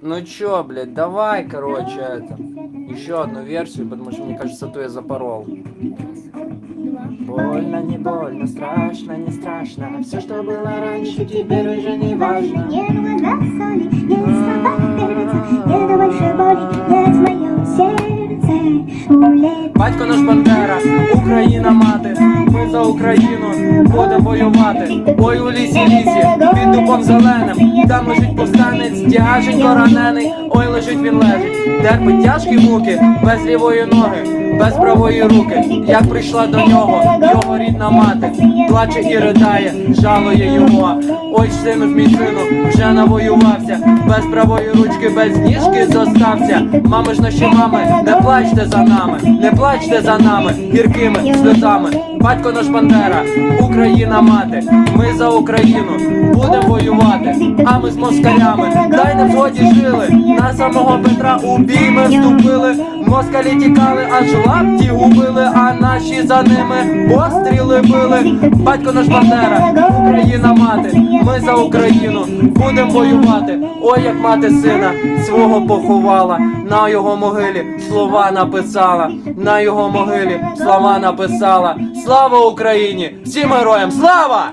Ну чё, блядь, давай, короче, это. Еще одну версию, потому что мне кажется, то я запорол. Больно, не больно, страшно, не страшно. Все, что было раньше, теперь уже не важно. Нет вода соли, нет слова перца, нет больше боли, нет в моем сердце. Улетает Батько наш Бандера, за Україну будемо воювати. Ой у лісі лісі, під дубом зеленим, там лежить повстанець, тяженько ранений, ой лежить він лежить, терпить тяжкі муки, без лівої ноги, без правої руки. Як прийшла до нього, його рідна мати, плаче і ридає, жалує його. Ой, сину ж мій сину, вже навоювався, без правої ручки, без ніжки зостався. Мами ж наші мами, не плачте за нами, не плачте за нами, гіркими сльозами. Батько наш Бандера, Україна мати, ми за Україну будемо воювати, а ми з москалями, дай нам згоді жили. На самого Петра у бій ми вступили. Москалі тікали, аж лапті губили, а наші за ними постріли били. Батько наш Бандера, Україна мати, ми за Україну будемо воювати. Ой, як мати сина свого поховала, на його могилі слова написала, на його могилі слова написала. Слава Україні! Всім героям! Слава!